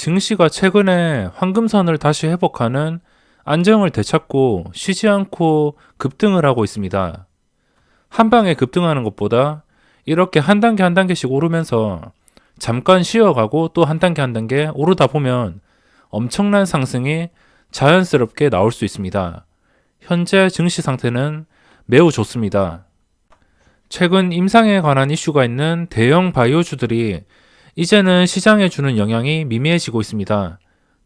증시가 최근에 황금선을 다시 회복하는 안정을 되찾고 쉬지 않고 급등을 하고 있습니다. 한 방에 급등하는 것보다 이렇게 한 단계 한 단계씩 오르면서 잠깐 쉬어가고 또 한 단계 한 단계 오르다 보면 엄청난 상승이 자연스럽게 나올 수 있습니다. 현재 증시 상태는 매우 좋습니다. 최근 임상에 관한 이슈가 있는 대형 바이오주들이 이제는 시장에 주는 영향이 미미해지고 있습니다.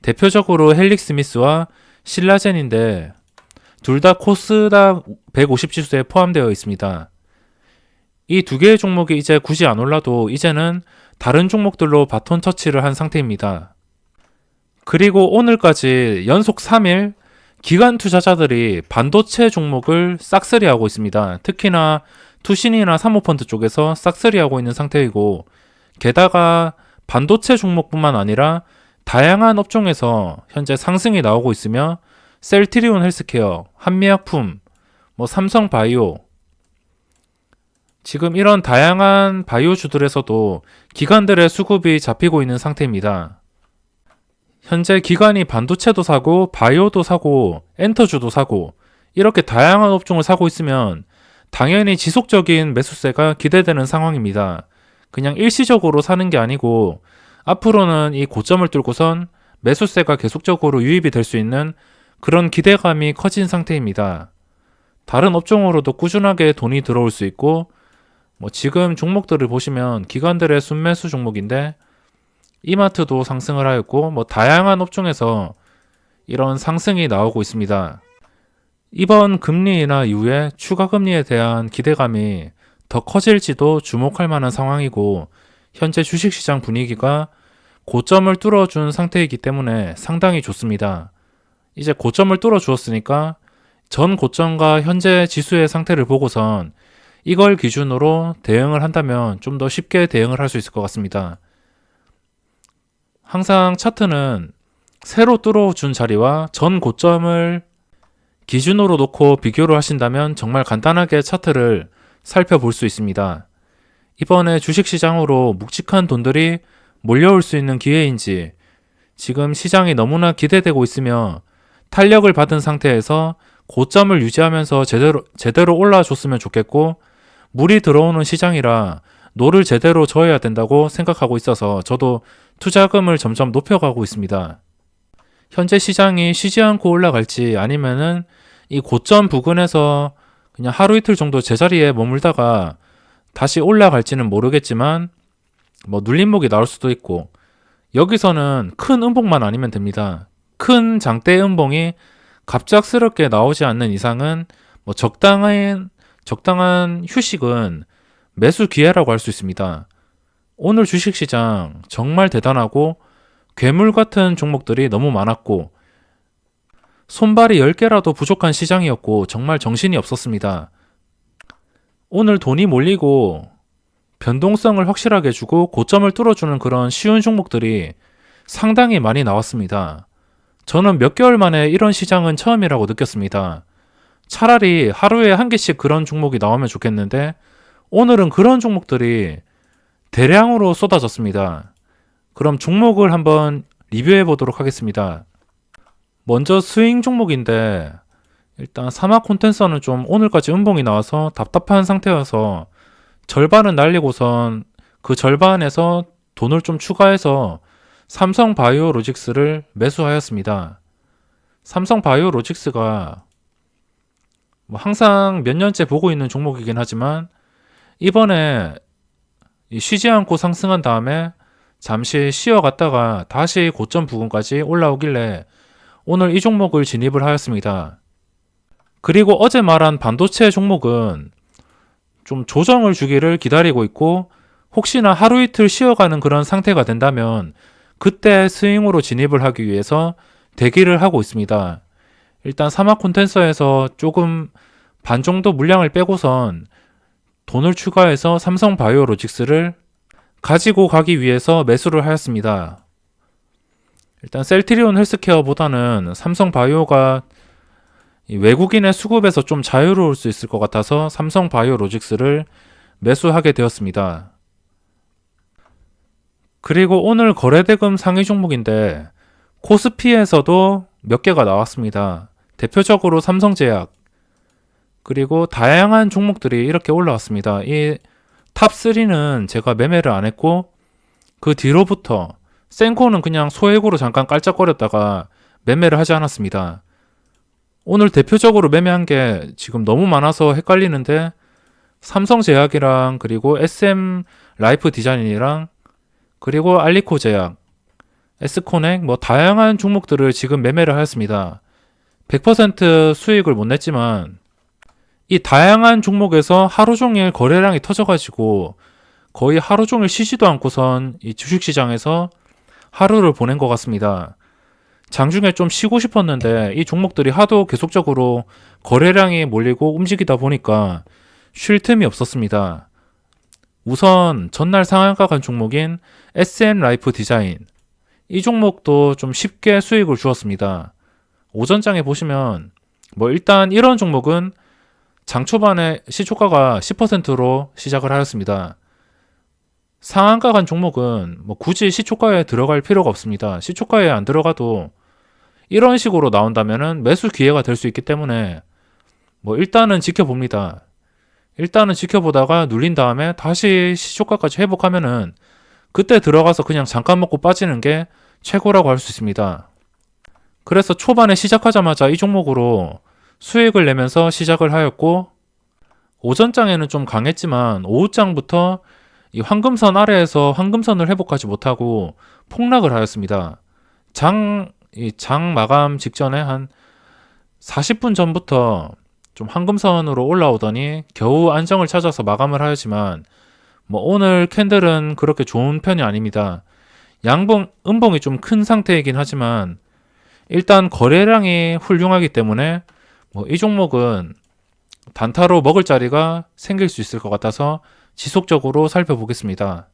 대표적으로 헬릭 스미스와 신라젠인데 둘 다 코스닥 150 지수에 포함되어 있습니다. 이 두 개의 종목이 이제 굳이 안 올라도 이제는 다른 종목들로 바톤 터치를 한 상태입니다. 그리고 오늘까지 연속 3일 기관 투자자들이 반도체 종목을 싹쓸이하고 있습니다. 특히나 투신이나 사모펀드 쪽에서 싹쓸이하고 있는 상태이고 게다가 반도체 종목뿐만 아니라 다양한 업종에서 현재 상승이 나오고 있으며 셀트리온 헬스케어, 한미약품, 뭐 삼성바이오 지금 이런 다양한 바이오주들에서도 기관들의 수급이 잡히고 있는 상태입니다. 현재 기관이 반도체도 사고 바이오도 사고 엔터주도 사고 이렇게 다양한 업종을 사고 있으면 당연히 지속적인 매수세가 기대되는 상황입니다. 그냥 일시적으로 사는 게 아니고 앞으로는 이 고점을 뚫고선 매수세가 계속적으로 유입이 될 수 있는 그런 기대감이 커진 상태입니다. 다른 업종으로도 꾸준하게 돈이 들어올 수 있고 뭐 지금 종목들을 보시면 기관들의 순매수 종목인데 이마트도 상승을 하였고 뭐 다양한 업종에서 이런 상승이 나오고 있습니다. 이번 금리 인하 이후에 추가 금리에 대한 기대감이 더 커질지도 주목할 만한 상황이고 현재 주식시장 분위기가 고점을 뚫어준 상태이기 때문에 상당히 좋습니다. 이제 고점을 뚫어 주었으니까 전 고점과 현재 지수의 상태를 보고선 이걸 기준으로 대응을 한다면 좀 더 쉽게 대응을 할 수 있을 것 같습니다. 항상 차트는 새로 뚫어준 자리와 전 고점을 기준으로 놓고 비교를 하신다면 정말 간단하게 차트를 살펴볼 수 있습니다. 이번에 주식시장으로 묵직한 돈들이 몰려올 수 있는 기회인지 지금 시장이 너무나 기대되고 있으며 탄력을 받은 상태에서 고점을 유지하면서 제대로, 제대로 올라줬으면 좋겠고 물이 들어오는 시장이라 노를 제대로 저어야 된다고 생각하고 있어서 저도 투자금을 점점 높여가고 있습니다. 현재 시장이 쉬지 않고 올라갈지 아니면은 이 고점 부근에서 그냥 하루 이틀 정도 제자리에 머물다가 다시 올라갈지는 모르겠지만 뭐 눌림목이 나올 수도 있고 여기서는 큰 음봉만 아니면 됩니다. 큰 장대 음봉이 갑작스럽게 나오지 않는 이상은 뭐 적당한 적당한 휴식은 매수 기회라고 할 수 있습니다. 오늘 주식시장 정말 대단하고 괴물 같은 종목들이 너무 많았고 손발이 10개라도 부족한 시장이었고 정말 정신이 없었습니다. 오늘 돈이 몰리고 변동성을 확실하게 주고 고점을 뚫어주는 그런 쉬운 종목들이 상당히 많이 나왔습니다. 저는 몇 개월 만에 이런 시장은 처음이라고 느꼈습니다. 차라리 하루에 한 개씩 그런 종목이 나오면 좋겠는데 오늘은 그런 종목들이 대량으로 쏟아졌습니다. 그럼 종목을 한번 리뷰해 보도록 하겠습니다. 먼저 스윙 종목인데 일단 사막 콘텐서는 좀 오늘까지 음봉이 나와서 답답한 상태여서 절반은 날리고선 그 절반에서 돈을 좀 추가해서 삼성 바이오 로직스를 매수하였습니다. 삼성 바이오 로직스가 뭐 항상 몇 년째 보고 있는 종목이긴 하지만 이번에 쉬지 않고 상승한 다음에 잠시 쉬어갔다가 다시 고점 부근까지 올라오길래 오늘 이 종목을 진입을 하였습니다. 그리고 어제 말한 반도체 종목은 좀 조정을 주기를 기다리고 있고 혹시나 하루 이틀 쉬어가는 그런 상태가 된다면 그때 스윙으로 진입을 하기 위해서 대기를 하고 있습니다. 일단 사막 콘텐서에서 조금 반 정도 물량을 빼고선 돈을 추가해서 삼성 바이오로직스를 가지고 가기 위해서 매수를 하였습니다. 일단 셀트리온 헬스케어보다는 삼성 바이오가 외국인의 수급에서 좀 자유로울 수 있을 것 같아서 삼성 바이오 로직스를 매수하게 되었습니다. 그리고 오늘 거래대금 상위 종목인데 코스피에서도 몇 개가 나왔습니다. 대표적으로 삼성제약 그리고 다양한 종목들이 이렇게 올라왔습니다. 이 탑3는 제가 매매를 안 했고 그 뒤로부터 센코는 그냥 소액으로 잠깐 깔짝거렸다가 매매를 하지 않았습니다. 오늘 대표적으로 매매한 게 지금 너무 많아서 헷갈리는데 삼성제약이랑 그리고 SM 라이프 디자인이랑 그리고 알리코 제약, 에스코넥 뭐 다양한 종목들을 지금 매매를 하였습니다. 100% 수익을 못 냈지만 이 다양한 종목에서 하루 종일 거래량이 터져가지고 거의 하루 종일 쉬지도 않고선 이 주식시장에서 하루를 보낸 것 같습니다. 장중에 좀 쉬고 싶었는데 이 종목들이 하도 계속적으로 거래량이 몰리고 움직이다 보니까 쉴 틈이 없었습니다. 우선 전날 상한가 간 종목인 SM 라이프 디자인 이 종목도 좀 쉽게 수익을 주었습니다. 오전장에 보시면 뭐 일단 이런 종목은 장 초반에 시초가가 10%로 시작을 하였습니다. 상한가 간 종목은 뭐 굳이 시초가에 들어갈 필요가 없습니다. 시초가에 안 들어가도 이런 식으로 나온다면은 매수 기회가 될 수 있기 때문에 뭐 일단은 지켜봅니다. 일단은 지켜보다가 눌린 다음에 다시 시초가까지 회복하면은 그때 들어가서 그냥 잠깐 먹고 빠지는 게 최고라고 할 수 있습니다. 그래서 초반에 시작하자마자 이 종목으로 수익을 내면서 시작을 하였고 오전장에는 좀 강했지만 오후장부터 이 황금선 아래에서 황금선을 회복하지 못하고 폭락을 하였습니다. 장, 이 장 마감 직전에 한 40분 전부터 좀 황금선으로 올라오더니 겨우 안정을 찾아서 마감을 하였지만 뭐 오늘 캔들은 그렇게 좋은 편이 아닙니다. 양봉, 음봉이 좀 큰 상태이긴 하지만 일단 거래량이 훌륭하기 때문에 뭐 이 종목은 단타로 먹을 자리가 생길 수 있을 것 같아서 지속적으로 살펴보겠습니다.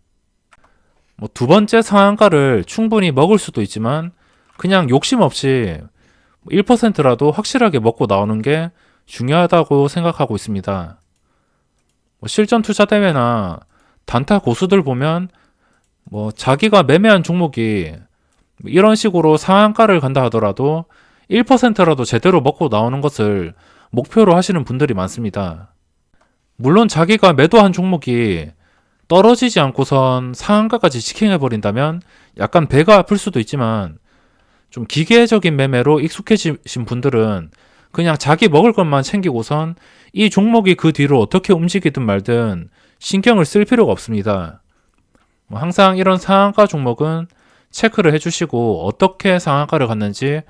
뭐 두 번째 상한가를 충분히 먹을 수도 있지만 그냥 욕심 없이 1%라도 확실하게 먹고 나오는 게 중요하다고 생각하고 있습니다. 뭐 실전 투자 대회나 단타 고수들 보면 뭐 자기가 매매한 종목이 이런 식으로 상한가를 간다 하더라도 1%라도 제대로 먹고 나오는 것을 목표로 하시는 분들이 많습니다. 물론 자기가 매도한 종목이 떨어지지 않고선 상한가까지 직행해 버린다면 약간 배가 아플 수도 있지만 좀 기계적인 매매로 익숙해지신 분들은 그냥 자기 먹을 것만 챙기고선 이 종목이 그 뒤로 어떻게 움직이든 말든 신경을 쓸 필요가 없습니다. 뭐 항상 이런 상한가 종목은 체크를 해주시고 어떻게 상한가를 갔는지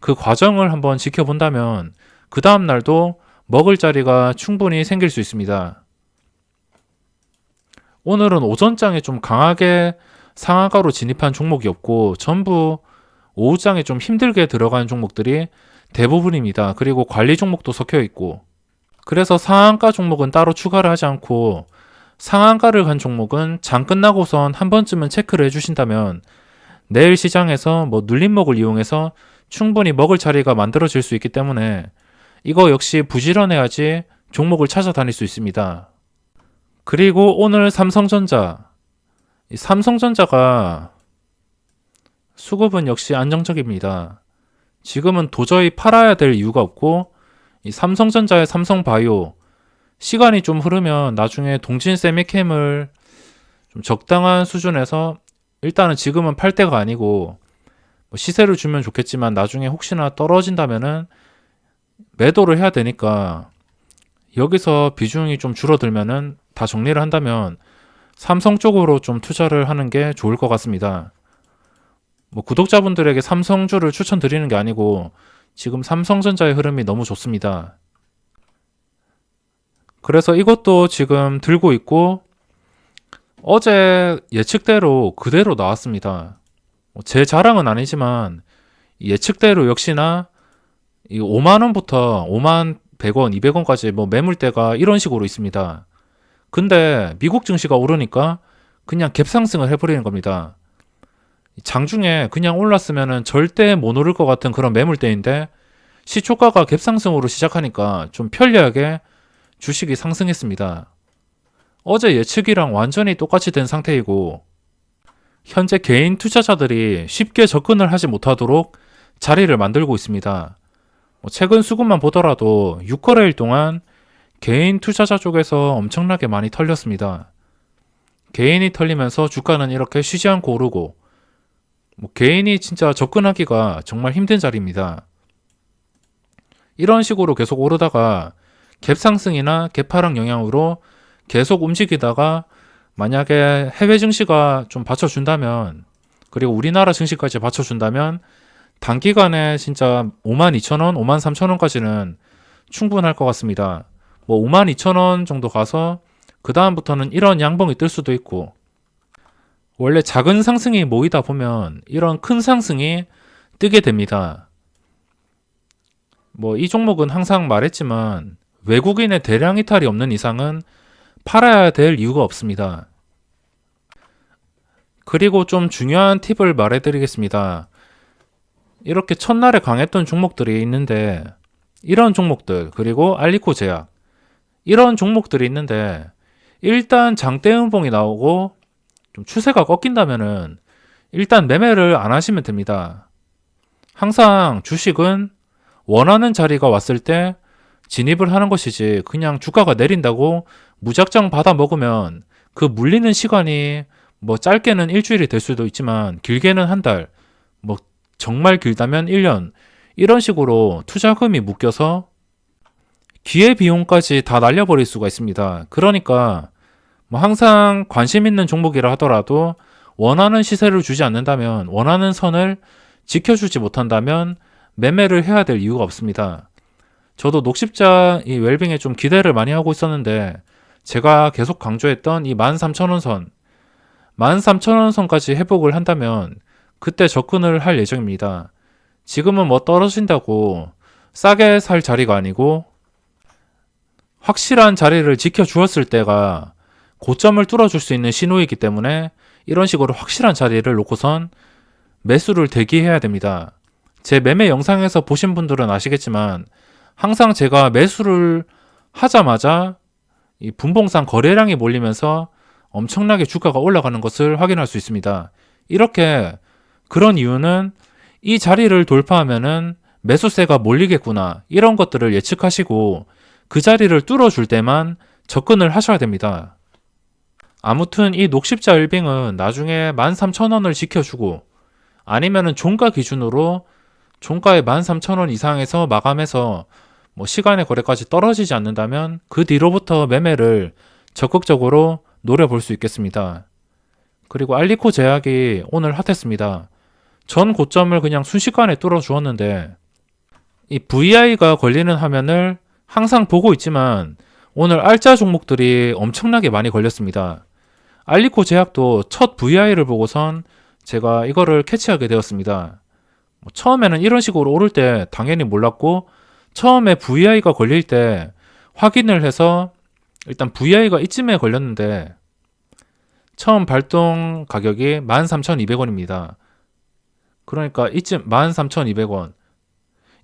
그 과정을 한번 지켜본다면 그 다음 날도 먹을 자리가 충분히 생길 수 있습니다. 오늘은 오전장에 좀 강하게 상한가로 진입한 종목이 없고 전부 오후장에 좀 힘들게 들어간 종목들이 대부분입니다. 그리고 관리 종목도 섞여 있고 그래서 상한가 종목은 따로 추가를 하지 않고 상한가를 간 종목은 장 끝나고선 한 번쯤은 체크를 해주신다면 내일 시장에서 뭐 눌림목을 이용해서 충분히 먹을 자리가 만들어질 수 있기 때문에 이거 역시 부지런해야지 종목을 찾아다닐 수 있습니다. 그리고 오늘 삼성전자. 이 삼성전자가 수급은 역시 안정적입니다. 지금은 도저히 팔아야 될 이유가 없고 이 삼성전자의 삼성바이오 시간이 좀 흐르면 나중에 동진 세미캠을 좀 적당한 수준에서 일단은 지금은 팔 때가 아니고 뭐 시세를 주면 좋겠지만 나중에 혹시나 떨어진다면은 매도를 해야 되니까 여기서 비중이 좀 줄어들면은 다 정리를 한다면 삼성 쪽으로 좀 투자를 하는 게 좋을 것 같습니다. 뭐 구독자분들에게 삼성주를 추천드리는 게 아니고 지금 삼성전자의 흐름이 너무 좋습니다. 그래서 이것도 지금 들고 있고 어제 예측대로 그대로 나왔습니다. 뭐제 자랑은 아니지만 예측대로 역시나 5만 원부터 5만 100원, 200원까지 뭐 매물대가 이런 식으로 있습니다. 근데 미국 증시가 오르니까 그냥 갭상승을 해버리는 겁니다. 장중에 그냥 올랐으면 절대 못 오를 것 같은 그런 매물대인데 시초가가 갭상승으로 시작하니까 좀 편리하게 주식이 상승했습니다. 어제 예측이랑 완전히 똑같이 된 상태이고 현재 개인 투자자들이 쉽게 접근을 하지 못하도록 자리를 만들고 있습니다. 뭐 최근 수급만 보더라도 6거래일 동안 개인 투자자 쪽에서 엄청나게 많이 털렸습니다. 개인이 털리면서 주가는 이렇게 쉬지 않고 오르고 뭐 개인이 진짜 접근하기가 정말 힘든 자리입니다. 이런 식으로 계속 오르다가 갭 상승이나 갭 하락 영향으로 계속 움직이다가 만약에 해외 증시가 좀 받쳐준다면 그리고 우리나라 증시까지 받쳐준다면 단기간에 진짜 5만 2천 원, 5만 3천 원까지는 충분할 것 같습니다. 뭐 5만 2천 원 정도 가서 그 다음부터는 이런 양봉이 뜰 수도 있고 원래 작은 상승이 모이다 보면 이런 큰 상승이 뜨게 됩니다. 뭐 이 종목은 항상 말했지만 외국인의 대량 이탈이 없는 이상은 팔아야 될 이유가 없습니다. 그리고 좀 중요한 팁을 말해드리겠습니다. 이렇게 첫날에 강했던 종목들이 있는데 이런 종목들 그리고 알리코 제약 이런 종목들이 있는데 일단 장대 음봉이 나오고 좀 추세가 꺾인다면은 일단 매매를 안 하시면 됩니다. 항상 주식은 원하는 자리가 왔을 때 진입을 하는 것이지 그냥 주가가 내린다고 무작정 받아 먹으면 그 물리는 시간이 뭐 짧게는 일주일이 될 수도 있지만 길게는 한 달, 뭐 정말 길다면 1년 이런 식으로 투자금이 묶여서 기회 비용까지 다 날려버릴 수가 있습니다. 그러니까 뭐 항상 관심 있는 종목이라 하더라도 원하는 시세를 주지 않는다면 원하는 선을 지켜주지 못한다면 매매를 해야 될 이유가 없습니다. 저도 녹십자 이 웰빙에 좀 기대를 많이 하고 있었는데 제가 계속 강조했던 이 13,000원 선 13,000원 선까지 회복을 한다면 그때 접근을 할 예정입니다. 지금은 뭐 떨어진다고 싸게 살 자리가 아니고 확실한 자리를 지켜주었을 때가 고점을 뚫어줄 수 있는 신호이기 때문에 이런 식으로 확실한 자리를 놓고선 매수를 대기해야 됩니다. 제 매매 영상에서 보신 분들은 아시겠지만 항상 제가 매수를 하자마자 이 분봉상 거래량이 몰리면서 엄청나게 주가가 올라가는 것을 확인할 수 있습니다. 이렇게 그런 이유는 이 자리를 돌파하면은 매수세가 몰리겠구나 이런 것들을 예측하시고 그 자리를 뚫어줄 때만 접근을 하셔야 됩니다. 아무튼 이 녹십자 일빙은 나중에 13,000원을 지켜주고 아니면은 종가 기준으로 종가의 13,000원 이상에서 마감해서 뭐 시간의 거래까지 떨어지지 않는다면 그 뒤로부터 매매를 적극적으로 노려볼 수 있겠습니다. 그리고 알리코 제약이 오늘 핫했습니다. 전 고점을 그냥 순식간에 뚫어 주었는데 이 VI가 걸리는 화면을 항상 보고 있지만 오늘 알짜 종목들이 엄청나게 많이 걸렸습니다. 알리코 제약도 첫 VI를 보고선 제가 이거를 캐치하게 되었습니다. 뭐 처음에는 이런 식으로 오를 때 당연히 몰랐고 처음에 VI가 걸릴 때 확인을 해서 일단 VI가 이쯤에 걸렸는데 처음 발동 가격이 13,200원입니다. 그러니까 이쯤 13,200원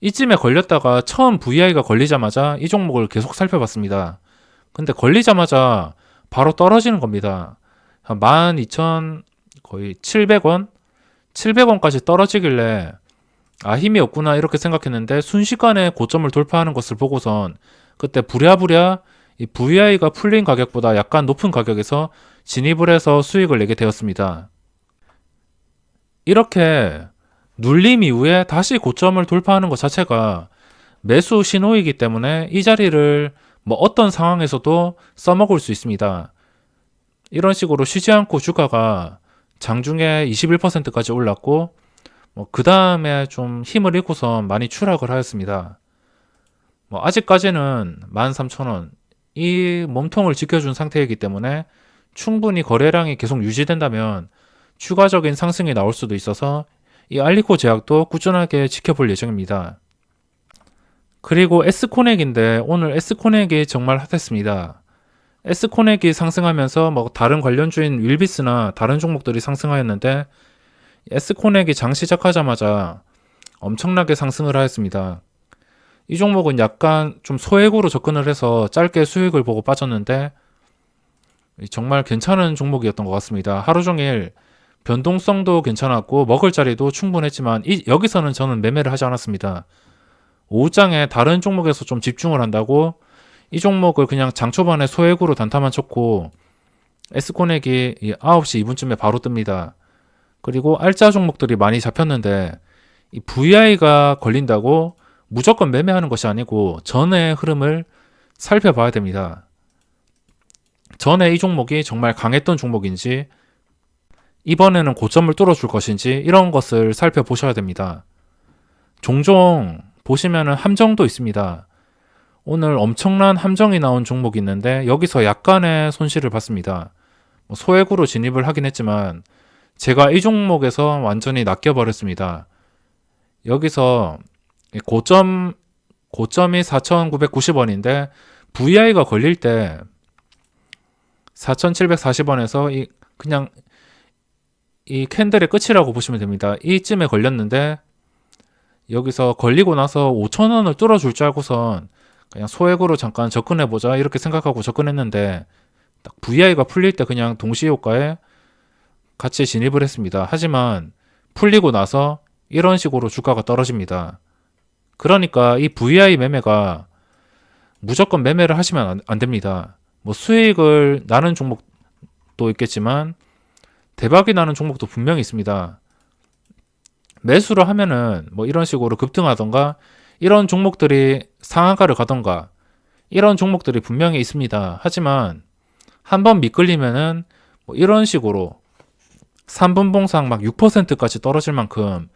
이쯤에 걸렸다가 처음 VI가 걸리자마자 이 종목을 계속 살펴봤습니다. 근데 걸리자마자 바로 떨어지는 겁니다. 한12,000 거의 700원? 700원까지 떨어지길래 아 힘이 없구나 이렇게 생각했는데 순식간에 고점을 돌파하는 것을 보고선 그때 부랴부랴 이 VI가 풀린 가격보다 약간 높은 가격에서 진입을 해서 수익을 내게 되었습니다. 이렇게 눌림 이후에 다시 고점을 돌파하는 것 자체가 매수 신호이기 때문에 이 자리를 뭐 어떤 상황에서도 써먹을 수 있습니다. 이런 식으로 쉬지 않고 주가가 장중에 21%까지 올랐고 뭐 그 다음에 좀 힘을 잃고서 많이 추락을 하였습니다. 뭐 아직까지는 13,000원 이 몸통을 지켜준 상태이기 때문에 충분히 거래량이 계속 유지된다면 추가적인 상승이 나올 수도 있어서 이 알리코 제약도 꾸준하게 지켜볼 예정입니다. 그리고 S코넥인데 오늘 S코넥이 정말 핫했습니다. S코넥이 상승하면서 뭐 다른 관련주인 윌비스나 다른 종목들이 상승하였는데 S코넥이 장 시작하자마자 엄청나게 상승을 하였습니다. 이 종목은 약간 좀 소액으로 접근을 해서 짧게 수익을 보고 빠졌는데 정말 괜찮은 종목이었던 것 같습니다. 하루 종일 변동성도 괜찮았고 먹을 자리도 충분했지만 이, 여기서는 저는 매매를 하지 않았습니다. 오후장에 다른 종목에서 좀 집중을 한다고 이 종목을 그냥 장 초반에 소액으로 단타만 쳤고 S코넥이 이 9시 2분쯤에 바로 뜹니다. 그리고 알짜 종목들이 많이 잡혔는데 이 VI가 걸린다고 무조건 매매하는 것이 아니고 전의 흐름을 살펴봐야 됩니다. 전에 이 종목이 정말 강했던 종목인지 이번에는 고점을 뚫어줄 것인지 이런 것을 살펴보셔야 됩니다. 종종 보시면은 함정도 있습니다. 오늘 엄청난 함정이 나온 종목이 있는데 여기서 약간의 손실을 봤습니다. 뭐 소액으로 진입을 하긴 했지만 제가 이 종목에서 완전히 낚여버렸습니다. 여기서 고점 고점이 4,990원인데 VI가 걸릴 때 4,740원에서 이 그냥 이 캔들의 끝이라고 보시면 됩니다. 이쯤에 걸렸는데 여기서 걸리고 나서 5,000원을 뚫어줄 줄 알고선 그냥 소액으로 잠깐 접근해 보자 이렇게 생각하고 접근했는데 딱 VI가 풀릴 때 그냥 동시 효과에 같이 진입을 했습니다. 하지만 풀리고 나서 이런 식으로 주가가 떨어집니다. 그러니까 이 VI 매매가 무조건 매매를 하시면 안, 안 됩니다. 뭐 수익을 나는 종목도 있겠지만 대박이 나는 종목도 분명히 있습니다. 매수를 하면은 뭐 이런 식으로 급등하던가 이런 종목들이 상한가를 가던가 이런 종목들이 분명히 있습니다. 하지만 한번 미끌리면은 뭐 이런 식으로 3분 봉상 막 6%까지 떨어질 만큼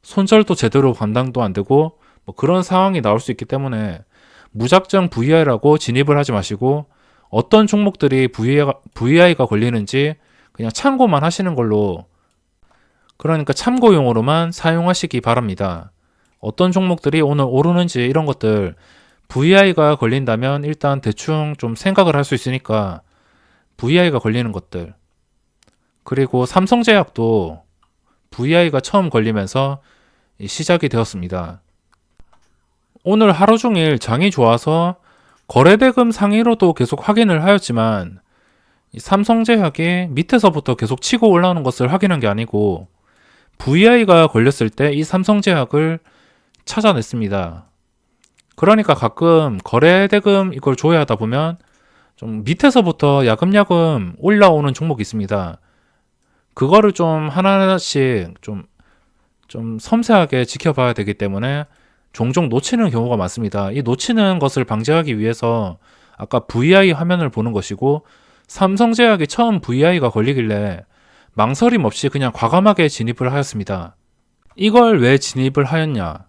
손절도 제대로 감당도 안 되고 뭐 그런 상황이 나올 수 있기 때문에 무작정 VI라고 진입을 하지 마시고 어떤 종목들이 VI가, VI가 걸리는지 그냥 참고만 하시는 걸로 그러니까 참고용으로만 사용하시기 바랍니다. 어떤 종목들이 오늘 오르는지 이런 것들 VI가 걸린다면 일단 대충 좀 생각을 할 수 있으니까 VI가 걸리는 것들 그리고 삼성제약도 VI가 처음 걸리면서 시작이 되었습니다. 오늘 하루 종일 장이 좋아서 거래대금 상위로도 계속 확인을 하였지만 삼성제약이 밑에서부터 계속 치고 올라오는 것을 확인한 게 아니고 VI가 걸렸을 때 이 삼성제약을 찾아냈습니다. 그러니까 가끔 거래대금 이걸 줘야 하다 보면 좀 밑에서부터 야금야금 올라오는 종목이 있습니다. 그거를 좀 하나하나씩 좀, 좀 섬세하게 지켜봐야 되기 때문에 종종 놓치는 경우가 많습니다. 이 놓치는 것을 방지하기 위해서 아까 VI 화면을 보는 것이고 삼성제약이 처음 VI가 걸리길래 망설임 없이 그냥 과감하게 진입을 하였습니다. 이걸 왜 진입을 하였냐?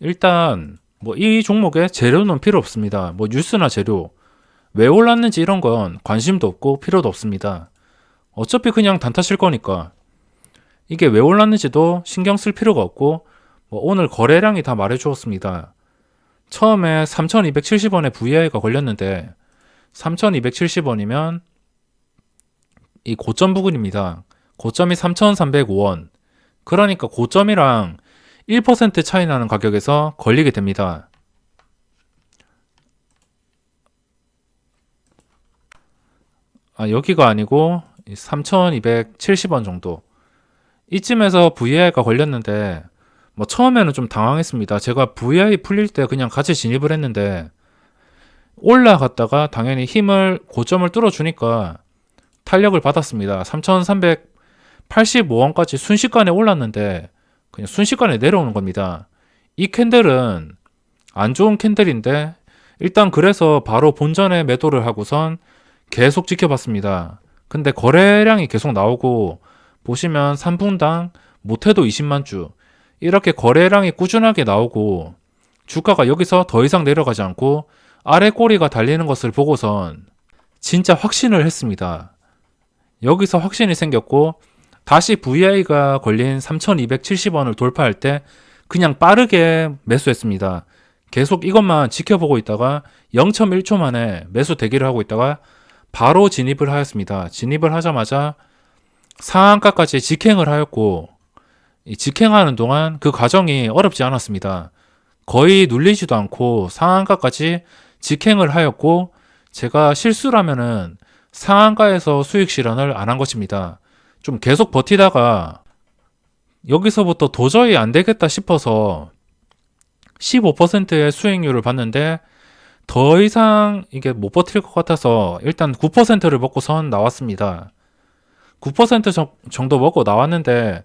일단 뭐 이 종목에 재료는 필요 없습니다. 뭐 뉴스나 재료 왜 올랐는지 이런 건 관심도 없고 필요도 없습니다. 어차피 그냥 단타 칠 거니까 이게 왜 올랐는지도 신경 쓸 필요가 없고 뭐 오늘 거래량이 다 말해 주었습니다. 처음에 3,270원에 VI가 걸렸는데 3,270원이면 이 고점 부근입니다. 고점이 3,305원. 그러니까 고점이랑 1% 차이 나는 가격에서 걸리게 됩니다. 아, 여기가 아니고 3,270원 정도. 이쯤에서 VI가 걸렸는데 뭐 처음에는 좀 당황했습니다. 제가 VI 풀릴 때 그냥 같이 진입을 했는데 올라갔다가 당연히 힘을 고점을 뚫어주니까 탄력을 받았습니다. 3,385원까지 순식간에 올랐는데 그냥 순식간에 내려오는 겁니다. 이 캔들은 안 좋은 캔들인데 일단 그래서 바로 본전에 매도를 하고선 계속 지켜봤습니다. 근데 거래량이 계속 나오고 보시면 3분당 못해도 20만 주 이렇게 거래량이 꾸준하게 나오고 주가가 여기서 더 이상 내려가지 않고 아래 꼬리가 달리는 것을 보고선 진짜 확신을 했습니다. 여기서 확신이 생겼고 다시 VI가 걸린 3270원을 돌파할 때 그냥 빠르게 매수했습니다. 계속 이것만 지켜보고 있다가 0.1초 만에 매수 대기를 하고 있다가 바로 진입을 하였습니다. 진입을 하자마자 상한가까지 직행을 하였고 직행하는 동안 그 과정이 어렵지 않았습니다. 거의 눌리지도 않고 상한가까지 직행을 하였고 제가 실수라면은 상한가에서 수익 실현을 안 한 것입니다. 좀 계속 버티다가 여기서부터 도저히 안 되겠다 싶어서 15%의 수익률을 봤는데 더 이상 이게 못 버틸 것 같아서 일단 9%를 먹고 선 나왔습니다. 9% 정- 정도 먹고 나왔는데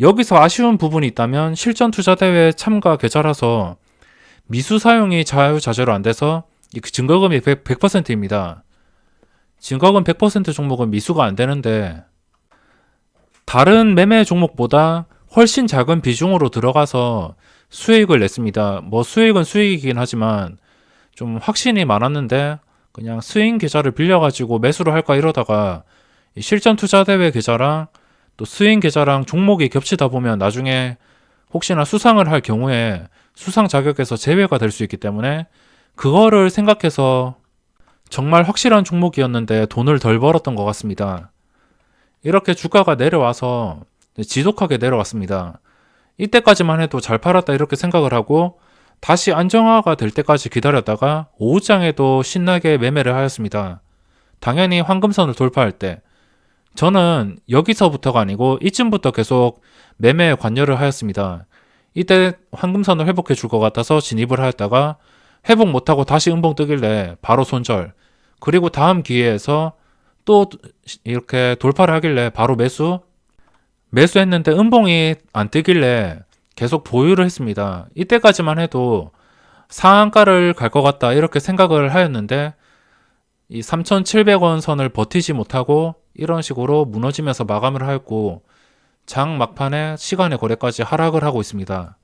여기서 아쉬운 부분이 있다면 실전 투자 대회 참가 계좌라서 미수 사용이 자유자재로 안 돼서 이 증거금이 100, 100%입니다. 증거금 100% 종목은 미수가 안 되는데 다른 매매 종목보다 훨씬 작은 비중으로 들어가서 수익을 냈습니다. 뭐 수익은 수익이긴 하지만 좀 확신이 많았는데 그냥 스윙 계좌를 빌려가지고 매수를 할까 이러다가 이 실전 투자 대회 계좌랑 또 스윙 계좌랑 종목이 겹치다 보면 나중에 혹시나 수상을 할 경우에 수상 자격에서 제외가 될 수 있기 때문에 그거를 생각해서 정말 확실한 종목이었는데 돈을 덜 벌었던 것 같습니다. 이렇게 주가가 내려와서 지속하게 내려왔습니다. 이때까지만 해도 잘 팔았다 이렇게 생각을 하고 다시 안정화가 될 때까지 기다렸다가 오후장에도 신나게 매매를 하였습니다. 당연히 황금선을 돌파할 때 저는 여기서부터가 아니고 이쯤부터 계속 매매에 관여를 하였습니다. 이때 황금선을 회복해 줄 것 같아서 진입을 하였다가 회복 못하고 다시 음봉 뜨길래 바로 손절. 그리고 다음 기회에서 또 이렇게 돌파를 하길래 바로 매수. 매수했는데 음봉이 안 뜨길래 계속 보유를 했습니다. 이때까지만 해도 상한가를 갈 것 같다 이렇게 생각을 하였는데 이 3,700원 선을 버티지 못하고 이런 식으로 무너지면서 마감을 하였고 장 막판에 시간의 거래까지 하락을 하고 있습니다.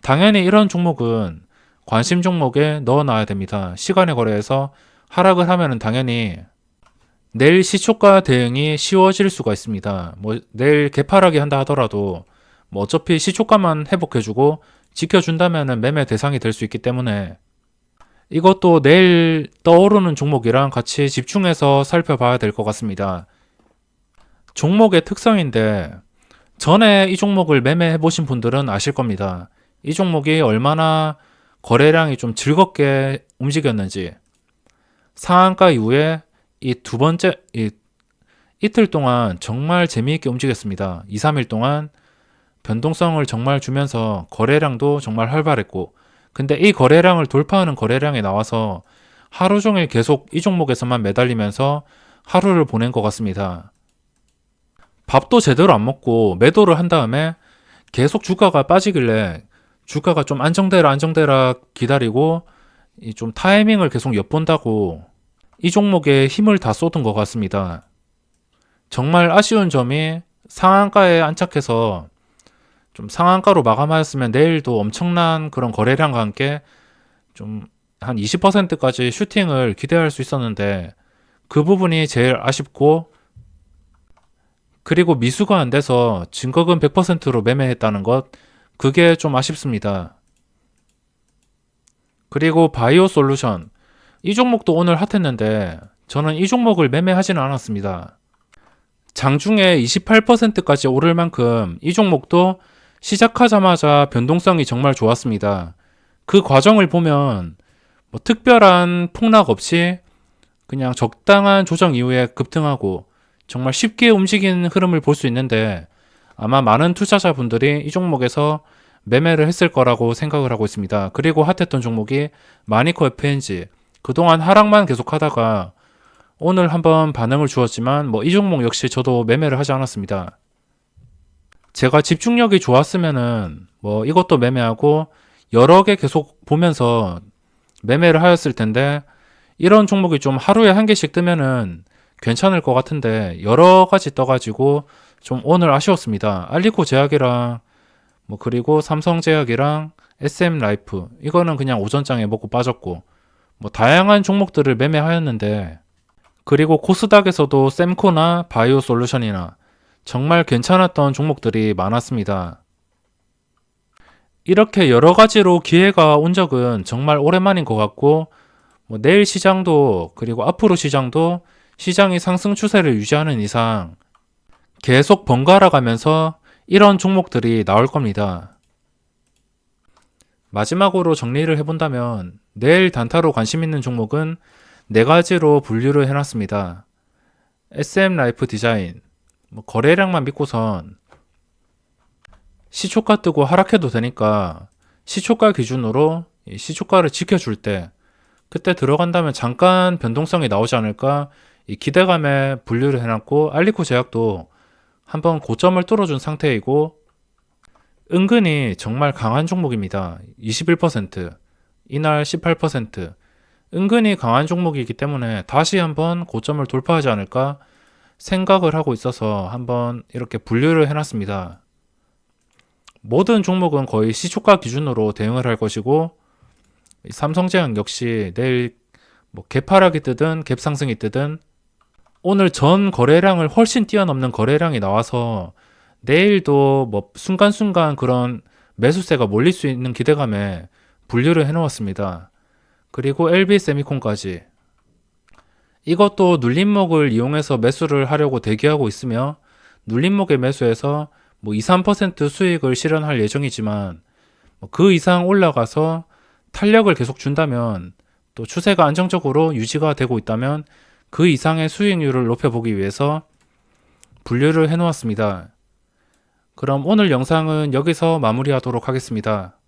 당연히 이런 종목은 관심 종목에 넣어놔야 됩니다. 시간의 거래에서 하락을 하면은 당연히 내일 시초가 대응이 쉬워질 수가 있습니다. 뭐 내일 개파락이 한다 하더라도 뭐 어차피 시초가만 회복해주고 지켜준다면은 매매 대상이 될 수 있기 때문에 이것도 내일 떠오르는 종목이랑 같이 집중해서 살펴봐야 될 것 같습니다. 종목의 특성인데 전에 이 종목을 매매해 보신 분들은 아실 겁니다. 이 종목이 얼마나 거래량이 좀 즐겁게 움직였는지 상한가 이후에 이 두 번째 이 이틀 동안 정말 재미있게 움직였습니다. 2, 3일 동안 변동성을 정말 주면서 거래량도 정말 활발했고 근데 이 거래량을 돌파하는 거래량이 나와서 하루 종일 계속 이 종목에서만 매달리면서 하루를 보낸 것 같습니다. 밥도 제대로 안 먹고 매도를 한 다음에 계속 주가가 빠지길래 주가가 좀 안정되라 안정되라 기다리고 이 좀 타이밍을 계속 엿본다고 이 종목에 힘을 다 쏟은 것 같습니다. 정말 아쉬운 점이 상한가에 안착해서 좀 상한가로 마감하였으면 내일도 엄청난 그런 거래량과 함께 좀 한 20%까지 슈팅을 기대할 수 있었는데 그 부분이 제일 아쉽고 그리고 미수가 안 돼서 증거금 100%로 매매했다는 것 그게 좀 아쉽습니다. 그리고 바이오 솔루션 이 종목도 오늘 핫했는데 저는 이 종목을 매매하지는 않았습니다. 장중에 28%까지 오를 만큼 이 종목도 시작하자마자 변동성이 정말 좋았습니다. 그 과정을 보면 뭐 특별한 폭락 없이 그냥 적당한 조정 이후에 급등하고 정말 쉽게 움직이는 흐름을 볼 수 있는데 아마 많은 투자자분들이 이 종목에서 매매를 했을 거라고 생각을 하고 있습니다. 그리고 핫했던 종목이 마니코 FNG 그동안 하락만 계속하다가 오늘 한번 반응을 주었지만 뭐 이 종목 역시 저도 매매를 하지 않았습니다. 제가 집중력이 좋았으면은 뭐 이것도 매매하고 여러 개 계속 보면서 매매를 하였을 텐데 이런 종목이 좀 하루에 한 개씩 뜨면은 괜찮을 것 같은데 여러 가지 떠가지고 좀 오늘 아쉬웠습니다. 알리코 제약이랑 뭐 그리고 삼성 제약이랑 SM 라이프 이거는 그냥 오전장에 먹고 빠졌고 뭐 다양한 종목들을 매매하였는데 그리고 코스닥에서도 sem코나 바이오 솔루션이나 정말 괜찮았던 종목들이 많았습니다. 이렇게 여러 가지로 기회가 온 적은 정말 오랜만인 것 같고 뭐 내일 시장도 그리고 앞으로 시장도 시장이 상승 추세를 유지하는 이상 계속 번갈아 가면서 이런 종목들이 나올 겁니다. 마지막으로 정리를 해본다면 내일 단타로 관심 있는 종목은 네 가지로 분류를 해놨습니다. SM 라이프 디자인, 뭐 거래량만 믿고선 시초가 뜨고 하락해도 되니까 시초가 기준으로 이 시초가를 지켜줄 때 그때 들어간다면 잠깐 변동성이 나오지 않을까 이 기대감에 분류를 해놨고 알리코 제약도 한번 고점을 뚫어준 상태이고 은근히 정말 강한 종목입니다. 21% 이날 18% 은근히 강한 종목이기 때문에 다시 한번 고점을 돌파하지 않을까 생각을 하고 있어서 한번 이렇게 분류를 해놨습니다. 모든 종목은 거의 시초가 기준으로 대응을 할 것이고 이 삼성제약 역시 내일 뭐 개파락이 뜨든 갭상승이 뜨든 오늘 전 거래량을 훨씬 뛰어넘는 거래량이 나와서 내일도 뭐 순간순간 그런 매수세가 몰릴 수 있는 기대감에 분류를 해놓았습니다. 그리고 LB 세미콘까지 이것도 눌림목을 이용해서 매수를 하려고 대기하고 있으며 눌림목의 매수에서 뭐 2, 3% 수익을 실현할 예정이지만 뭐그 이상 올라가서 탄력을 계속 준다면 또 추세가 안정적으로 유지가 되고 있다면 그 이상의 수익률을 높여보기 위해서 분류를 해놓았습니다. 그럼 오늘 영상은 여기서 마무리하도록 하겠습니다.